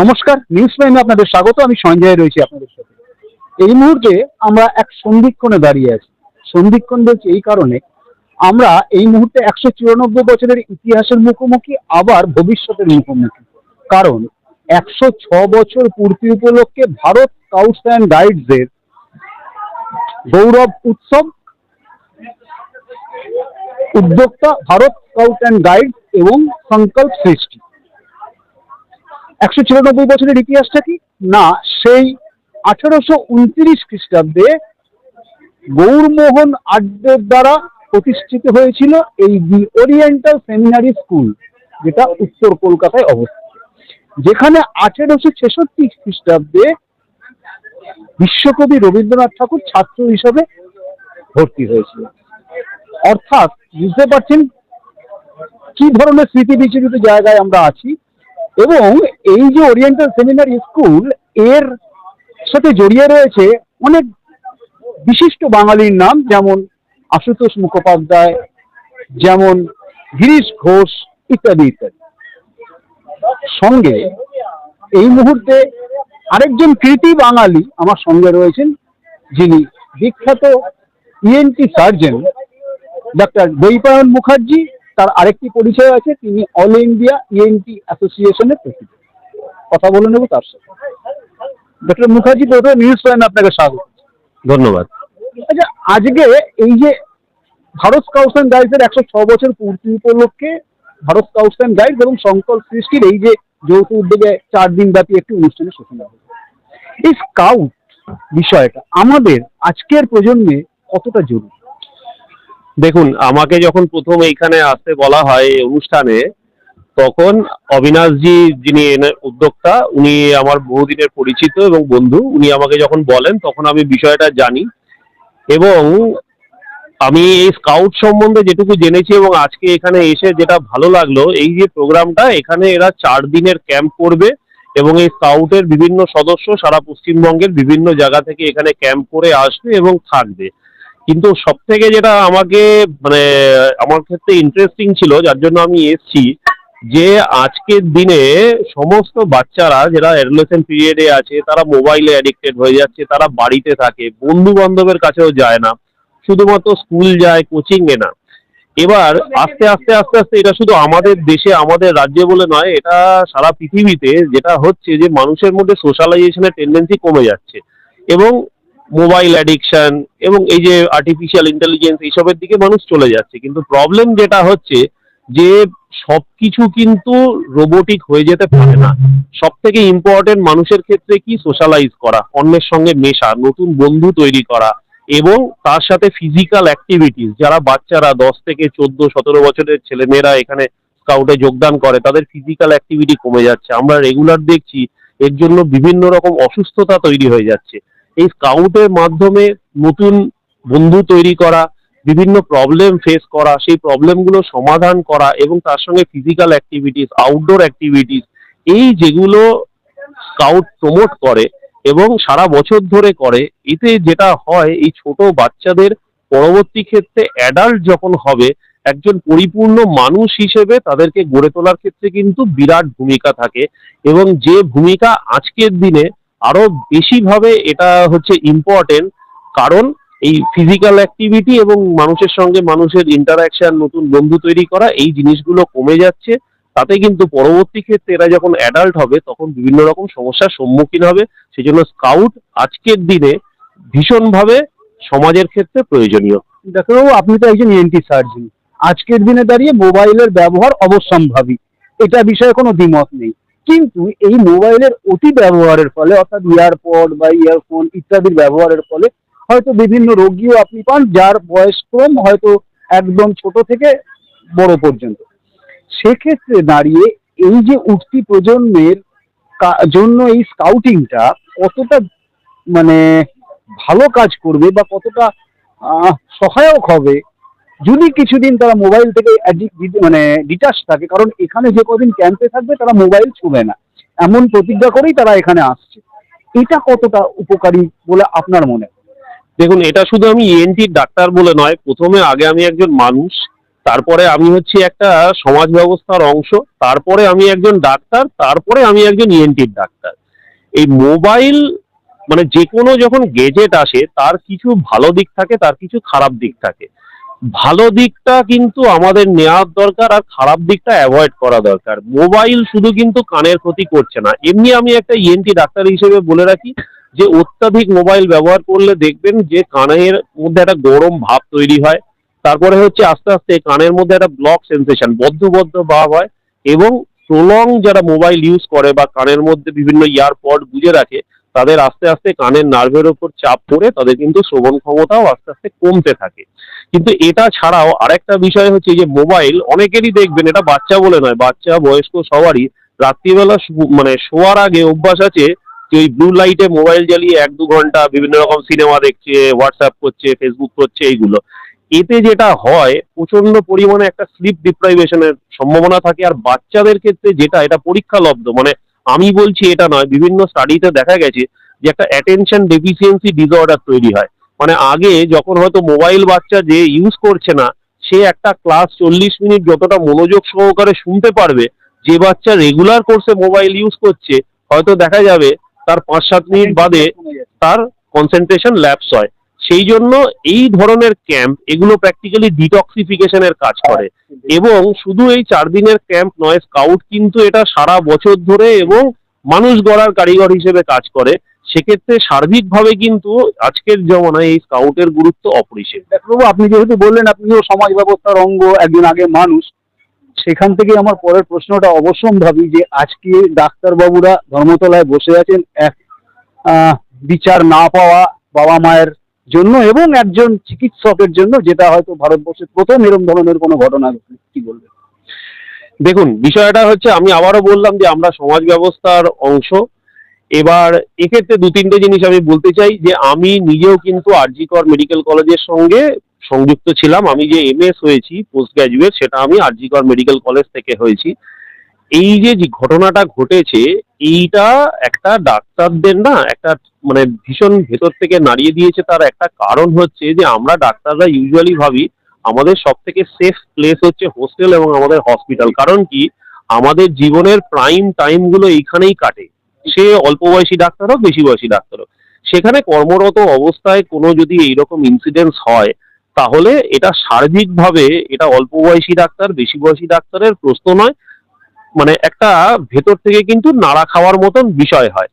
নমস্কার নিউজ প্রাইমে আপনাদের স্বাগত, আমি সঞ্জয় রয়েছি আপনাদের সাথে। এই মুহূর্তে আমরা এক সন্ধিক্ষণে দাঁড়িয়ে আছি। সন্ধিক্ষণ বলছি এই কারণে আমরা এই মুহূর্তে একশো চুরানব্বই বছরের ইতিহাসের মুখোমুখি, আবার ভবিষ্যতের মুখোমুখি। কারণ একশো ছ বছর পূর্তি উপলক্ষে ভারত স্কাউটস অ্যান্ড গাইডসের গৌরব উৎসব উদ্যোক্তা ভারত স্কাউট অ্যান্ড গাইড এবং সংকল্প সৃষ্টি। একশো ছিয়ানব্বই বছরের ইতিহাসটা কি? না, সেই আঠারোশো উনত্রিশ খ্রিস্টাব্দে গৌরমোহন আড্ডের দ্বারা প্রতিষ্ঠিত হয়েছিল এই দি ওরিয়েন্টাল সেমিনারি স্কুল, যেটা উত্তর কলকাতায় অবস্থিত, যেখানে আঠেরোশো ছেষট্টি খ্রিস্টাব্দে বিশ্বকবি রবীন্দ্রনাথ ঠাকুর ছাত্র হিসেবে ভর্তি হয়েছিল অর্থাৎ বুঝতে পারছেন কি ধরনের স্মৃতি বিচলিত জায়গায় আমরা আছি? এবং এই যে ওরিয়েন্টাল সেমিনারি স্কুলের সাথে জড়িয়ে রয়েছে অনেক বিশিষ্ট বাঙালির নাম, যেমন আশুতোষ মুখোপাধ্যায়, যেমন গিরিশ ঘোষ ইত্যাদি ইত্যাদি। সঙ্গে এই মুহূর্তে আরেকজন কৃতি বাঙালি আমার সঙ্গে রয়েছেন, যিনি বিখ্যাত ENT surgeon doctor Dwaipayan Mukherjee তার আরেকটি পরিচয় আছে তিনি অল ইন্ডিয়া ইএনটি অ্যাসোসিয়েশনের প্রেসিডেন্ট কথা বলে নেব তার সাথে। ডক্টর মুখার্জি প্রথমে নিউজ পয়েন্ট আপনাকে স্বাগত। ধন্যবাদ। আচ্ছা আজকে এই যে ভারত স্কাউটস অ্যান্ড গাইডসের একশো ছ বছর পূর্তি উপলক্ষে ভারত স্কাউটস অ্যান্ড গাইডস এবং সংকল্প সৃষ্টির এই যে যৌথ উদ্যোগে চার দিন ব্যাপী একটি অনুষ্ঠানের সূচনা হলো। এই স্কাউট বিষয়টা আমাদের আজকের প্রজন্মে কতটা জরুরি? দেখুন, আমাকে যখন প্রথম এইখানে আসতে বলা হয় এই অনুষ্ঠানে, তখন অবিনাশজি যিনি উদ্যোক্তা, উনি আমার বহুদিনের পরিচিত এবং বন্ধু, উনি আমাকে যখন বলেন, তখন আমি বিষয়টা জানি এবং আমি এই স্কাউট সম্বন্ধে যেটুকু জেনেছি এবং আজকে এখানে এসে যেটা ভালো লাগল, এই যে প্রোগ্রামটা, এখানে এরা চার দিনের ক্যাম্প করবে এবং এই স্কাউটের বিভিন্ন সদস্য সারা পশ্চিমবঙ্গের বিভিন্ন জায়গা থেকে এখানে ক্যাম্প করে আসবে এবং থাকবে। কিন্তু সব থেকে যেটা আমাকে মানে আমার ক্ষেত্রে ইন্টারেস্টিং ছিল, যার জন্য আমি এসছি, যে আজকের দিনে সমস্ত বাচ্চারা যারা অ্যাডোলেসেন্ট পিরিয়ডে আছে, তারা মোবাইলে অ্যাডিক্টেড হয়ে যাচ্ছে, তারা বাড়িতে থাকে বন্ধু বান্ধবের কাছেও যায় না, শুধুমাত্র স্কুল যায় কোচিংয়ে না। এবার আস্তে আস্তে আস্তে আস্তে এটা শুধু আমাদের দেশে, আমাদের রাজ্যে বলে নয়, এটা সারা পৃথিবীতে যেটা হচ্ছে যে মানুষের মধ্যে সোশ্যালাইজেশনের টেন্ডেন্সি কমে যাচ্ছে। এবং মোবাইল অ্যাডিকশন এবং এই যে আর্টিফিশিয়াল ইন্টেলিজেন্স এইসবের দিকে মানুষ চলে যাচ্ছে। কিন্তু প্রবলেম যেটা হচ্ছে যে সবকিছু কিন্তু রোবোটিক হয়ে যেতে পারে না। সব থেকে ইম্পর্টেন্ট মানুষের ক্ষেত্রে কি? সোশ্যালাইজ করা, অন্যের সঙ্গে মেশা, নতুন বন্ধু তৈরি করা এবং তার সাথে ফিজিক্যাল অ্যাক্টিভিটিস যারা বাচ্চারা দশ থেকে চোদ্দ, সতেরো বছরের ছেলেমেয়েরা এখানে স্কাউটে যোগদান করে, তাদের ফিজিক্যাল অ্যাক্টিভিটি কমে যাচ্ছে। আমরা রেগুলার দেখছি, এর জন্য বিভিন্ন রকম অসুস্থতা তৈরি হয়ে যাচ্ছে। এই স্কাউটের মাধ্যমে নতুন বন্ধু তৈরি করা, বিভিন্ন প্রবলেম ফেস করা, সেই প্রবলেমগুলো সমাধান করা এবং তার সঙ্গে ফিজিক্যাল অ্যাক্টিভিটিস আউটডোর অ্যাক্টিভিটিস এই যেগুলো স্কাউট প্রমোট করে এবং সারা বছর ধরে করে, এতে যেটা হয়, এই ছোট বাচ্চাদের পরবর্তী ক্ষেত্রে অ্যাডাল্ট যখন হবে, একজন পরিপূর্ণ মানুষ হিসেবে তাদেরকে গড়ে তোলার ক্ষেত্রে কিন্তু বিরাট ভূমিকা থাকে এবং যে ভূমিকা আজকের দিনে আরও বেশিভাবে এটা হচ্ছে ইম্পর্টেন্ট কারণ এই ফিজিক্যাল অ্যাক্টিভিটি এবং মানুষের সঙ্গে মানুষের ইন্টারাকশন নতুন বন্ধু তৈরি করা, এই জিনিসগুলো কমে যাচ্ছে। তাতে কিন্তু পরবর্তী ক্ষেত্রে এরা যখন অ্যাডাল্ট হবে, তখন বিভিন্ন রকম সমস্যার সম্মুখীন হবে। সেই জন্য স্কাউট আজকের দিনে ভীষণভাবে সমাজের ক্ষেত্রে প্রয়োজনীয়। ডাক্তারবাবু, আপনি তো একজন ইএনটি সার্জন আজকের দিনে দাঁড়িয়ে মোবাইলের ব্যবহার অবশ্যম্ভাবী। এটা বিষয়ে কোনো দ্বিমত নেই। কিন্তু এই মোবাইলের অতি ব্যবহারের ফলে, অর্থাৎ ইয়ারপড বা ইয়ারফোন ইত্যাদির ব্যবহারের ফলে, হয়তো বিভিন্ন রোগীও আপনি পান, যার বয়সক্রম হয়তো একদম ছোট থেকে বড় পর্যন্ত। সেক্ষেত্রে দাঁড়িয়ে এই যে উঠতি প্রজন্মের জন্য এই স্কাউটিংটা কতটা মানে ভালো কাজ করবে বা কতটা সহায়ক হবে যদি কিছুদিন তারা মোবাইল থেকে মানে ডিটাচ থাকে, কারণ এখানে যে কদিন ক্যাম্পে থাকবে, তারা মোবাইল ছুবে না। এমন প্রতিজ্ঞা করেই তারা এখানে আসছে। এটা কতটা উপকারী বলে আপনার মনে? দেখুন, এটা শুধু আমি ইএনটির ডাক্তার বলে নয়, প্রথমে আগে আমি একজন মানুষ, তারপরে আমি হচ্ছি একটা সমাজ ব্যবস্থার অংশ, তারপরে আমি একজন ডাক্তার, তারপরে আমি একজন ইএনটির ডাক্তার। এই মোবাইল মানে যে কোনো যখন গেজেট আসে, তার কিছু ভালো দিক থাকে, তার কিছু খারাপ দিক থাকে। ভালো দিকটা কিন্তু আমাদের নেওয়ার দরকার আর খারাপ দিকটা অ্যাভয়েড করা দরকার। মোবাইল শুধু কিন্তু কানের ক্ষতি করছে না। এমনি আমি একটা ইএনটি ডাক্তার হিসেবে বলে রাখি যে, অত্যাধিক মোবাইল ব্যবহার করলে দেখবেন যে, কানের মধ্যে একটা গরম ভাব তৈরি হয়। তারপরে হচ্ছে আস্তে আস্তে কানের মধ্যে একটা ব্লক সেন্সেশন বদ্ধ বদ্ধ ভাব হয় এবং প্রলং যারা মোবাইল ইউজ করে বা কানের মধ্যে বিভিন্ন ইয়ারপড গুজে রাখে, তাদের আস্তে আস্তে কানের নার্ভের ওপর চাপ পড়ে তাদের কিন্তু শ্রবণ ক্ষমতাও আস্তে আস্তে কমতে থাকে। কিন্তু এটা ছাড়াও আরেকটা বিষয় হচ্ছে যে মোবাইল, অনেকেরই দেখবেন এটা বাচ্চা বলে নয়, বাচ্চা, বয়স্ক সবারই রাত্রিবেলা মানে শোয়ার আগে অভ্যাস আছে যে ওই ব্লু লাইটে মোবাইল জ্বালিয়ে এক দু ঘণ্টা বিভিন্ন রকম সিনেমা দেখছে হোয়াটসঅ্যাপ করছে ফেসবুক করছে, এইগুলো। এতে যেটা হয় প্রচণ্ড পরিমাণে একটা স্লিপ ডিপ্রাইভেশনের সম্ভাবনা থাকে। আর বাচ্চাদের ক্ষেত্রে যেটা, এটা পরীক্ষালব্ধ। মানে আমি বলছি এটা নয়, বিভিন্ন স্টাডিতে দেখা গেছে যে একটা অ্যাটেনশন ডেফিসিয়েন্সি ডিসঅর্ডার তৈরি হয়। মানে আগে যখন হয়তো মোবাইল বাচ্চা যে ইউজ করছে না, সে একটা ক্লাস চল্লিশ মিনিট যতটা মনোযোগ সহকারে শুনতে পারবে, যে বাচ্চা রেগুলার কোর্সে মোবাইল ইউজ করছে, হয়তো দেখা যাবে তার পাঁচ সাত মিনিট বাদে তার কনসেন্ট্রেশন ল্যাপস হয়। সেই জন্য এই ধরনের ক্যাম্প এগুলো প্র্যাকটিক্যালি ডিটক্সিফিকেশনের কাজ করে। এবং শুধু এই চার দিনের ক্যাম্প নয় স্কাউট কিন্তু এটা সারা বছর ধরে এবং মানুষ গড়ার কারিগর হিসেবে কাজ করে। সেক্ষেত্রে সার্বিকভাবে কিন্তু আজকের জমানায় এই স্কাউটের গুরুত্ব অপরিসীম। ডাক্তারবাবু আপনি যেহেতু বললেন আপনিও সমাজ ব্যবস্থার অঙ্গ একজন আগে মানুষ সেখান থেকে আমার পরের প্রশ্নটা অবশ্যম্ভাবী যে আজকে ডাক্তারবাবুরা ধর্মতলায় বসে আছেন এক বিচার না পাওয়া বাবা মায়ের জন্য এবং একজন চিকিৎসকের জন্য যেটা হয়তো ভারতবর্ষের প্রথম এরম ধরনের কোনো ঘটনা। কি বলবেন? দেখুন বিষয়টা হচ্ছে আমি আবারও বললাম যে আমরা সমাজ ব্যবস্থার অংশ এবার এক্ষেত্রে দু তিনটে জিনিস আমি বলতে চাই যে আমি নিজেও কিন্তু আরজিকর মেডিকেল কলেজের সঙ্গে সংযুক্ত ছিলাম। আমি যে এমএস হয়েছি পোস্ট গ্র্যাজুয়েট সেটা আমি আরজিকর মেডিকেল কলেজ থেকে হয়েছি। এই যে ঘটনাটা ঘটেছে, এইটা একটা ডাক্তারদের না একটা মানে ভীষণ ভেতর থেকে নাড়িয়ে দিয়েছে তার একটা কারণ হচ্ছে যে আমরা ডাক্তাররা ইউজুয়ালি ভাবি আমাদের সব থেকে সেফ প্লেস হচ্ছে হোস্টেল এবং আমাদের হসপিটাল কারণ কি? আমাদের জীবনের প্রাইম টাইমগুলো এইখানেই কাটে। সে অল্প বয়সী ডাক্তার হোক, বেশি বয়সী ডাক্তার হোক। সেখানে কর্মরত অবস্থায় কোনো যদি এইরকম ইনসিডেন্স হয়, তাহলে এটা সার্বিকভাবে এটা অল্প বয়সী ডাক্তার, বেশি বয়সী ডাক্তারের প্রশ্ন নয়। মানে একটা ভেতর থেকে কিন্তু নাড়া খাওয়ার মতন বিষয় হয়।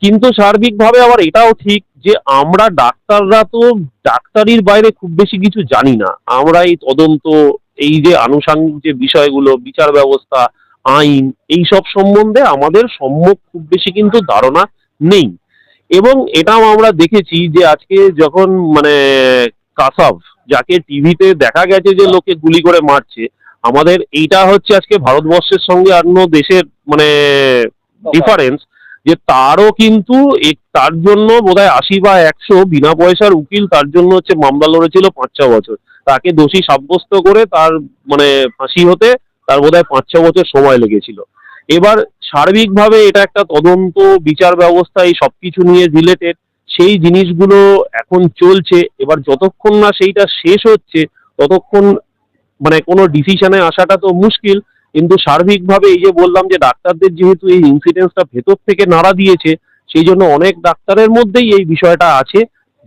কিন্তু সার্বিকভাবে আবার এটাও ঠিক যে আমরা ডাক্তাররা তো ডাক্তারির বাইরে খুব বেশি কিছু জানি না। আমরা এই তদন্ত, এই যে আনুষাঙ্গিক যে বিষয়গুলো, বিচার ব্যবস্থা আইন এই সব সম্বন্ধে আমাদের সম্মুখ খুব বেশি কিন্তু ধারণা নেই। এবং এটাও আমরা দেখেছি যে আজকে যখন মানে কাসাব, যাকে টিভিতে দেখা গেছে যে লোকে গুলি করে মারছে, আমাদের এইটা হচ্ছে আজকে ভারতবর্ষের সঙ্গে অন্য দেশের মানে ডিফারেন্স যে তারও কিন্তু তার জন্য বোধহয় আশি বা একশো বিনা পয়সার উকিল তার জন্য হচ্ছে মামলা লড়েছিল পাঁচ ছ বছর। তাকে দোষী সাব্যস্ত করে তার মানে ফাঁসি হতে তার বোধহয় পাঁচ ছ বছর সময় লেগেছিল। এবার সার্বিকভাবে এটা একটা তদন্ত, বিচার ব্যবস্থা, এই সব কিছু নিয়ে রিলেটেড সেই জিনিসগুলো এখন চলছে। এবার যতক্ষণ না সেইটা শেষ হচ্ছে, ততক্ষণ মানে কোনো ডিসিশনে আসাটা তো মুশকিল। কিন্তু সার্বিকভাবে এই যে বললাম যে ডাক্তারদের যেহেতু এই ইনসিডেন্সটা ভেতর থেকে নাড়া দিয়েছে, সেই জন্য অনেক ডাক্তারের মধ্যেই এই বিষয়টা আছে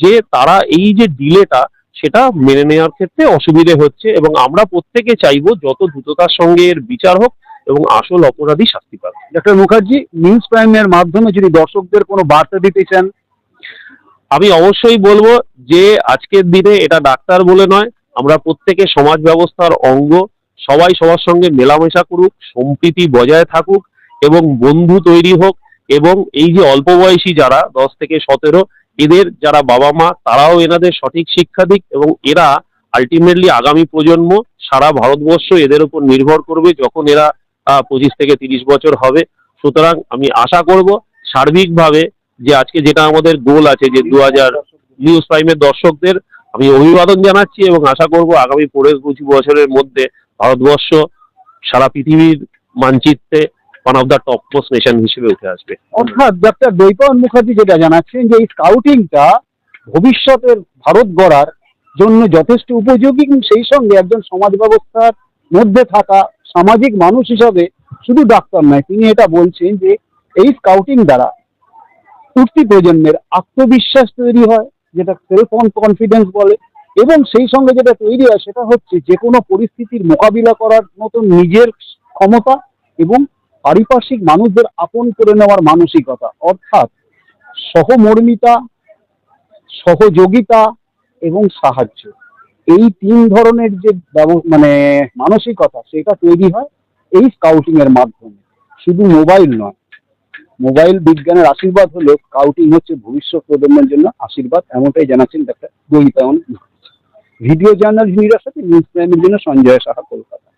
যে তারা এই যে ডিলেটা সেটা মেনে নেওয়ার ক্ষেত্রে অসুবিধে হচ্ছে এবং আমরা প্রত্যেকে চাইব যত দ্রুততার সঙ্গে এর বিচার হোক এবং আসল অপরাধী শাস্তি পাবে ডক্টর মুখার্জি নিউজ প্রাইমের মাধ্যমে যদি দর্শকদের কোনো বার্তা দিতে চান। আমি অবশ্যই বলব যে আজকের দিনে এটা ডাক্তার বলে নয় আমরা প্রত্যেকে সমাজ ব্যবস্থার অঙ্গ। সবাই সবার সঙ্গে মেলামেশা করুক সম্প্রীতি বজায় থাকুক এবং বন্ধু তৈরি হোক এবং এই যে অল্প বয়সী যারা দশ থেকে সতেরো এদের যারা বাবা মা, তারাও এনাদের সঠিক শিক্ষা দিক এবং এরা আলটিমেটলি আগামী প্রজন্ম সারা ভারতবর্ষ এদের উপর নির্ভর করবে যখন এরা পঁচিশ থেকে তিরিশ বছর হবে। সুতরাং আমি আশা করব সার্বিকভাবে যে আজকে যেটা আমাদের গোল আছে যে দু হাজার নিউজ প্রাইমের দর্শকদের, আমি অভিবাদন জানাচ্ছি এবং আশা করব আগামী পনেরো পঁচিশ বছরের মধ্যে ভারতবর্ষ সারা পৃথিবীর মানচিত্রে one of the top most nation হিসেবে উঠে আসবে। অর্থাৎ ডাক্তার দৈপায়ন মুখার্জি যেটা জানাচ্ছেন যে এই স্কাউটিংটা ভবিষ্যতের ভারত গড়ার জন্য যথেষ্ট উপযোগী এবং সেই সঙ্গে একজন সমাজ ব্যবস্থার মধ্যে থাকা সামাজিক মানুষ হিসাবে শুধু ডাক্তার নয়, তিনি এটা বলছেন যে এই স্কাউটিং দ্বারা উঠতি প্রজন্মের আত্মবিশ্বাস তৈরি হয়, যেটা সেলফ কনফিডেন্স বলে, এবং সেই সঙ্গে যেটা তৈরি হয় সেটা হচ্ছে যে কোনো পরিস্থিতির মোকাবিলা করার মতো নিজের ক্ষমতা এবং পারিপার্শ্বিক মানুষদের আপন করে নেওয়ার মানসিকতা, অর্থাৎ সহমর্মিতা, সহযোগিতা এবং সাহায্য। এই তিন ধরনের যে মানে মানসিকতা, সেটা তৈরি হয় এই স্কাউটিং এর মাধ্যমে। শুধু মোবাইল নয় মোবাইল বিজ্ঞানের আশীর্বাদ হলেও স্কাউটিং হচ্ছে ভবিষ্যৎ প্রজন্মের জন্য আশীর্বাদ, এমনটাই জানাচ্ছেন ডাক্তার দৈতায়ন ভিডিও জার্নাল নিরার সাথে নিউজ প্রাইমের জন্য সঞ্জয় সাহা কলকাতা।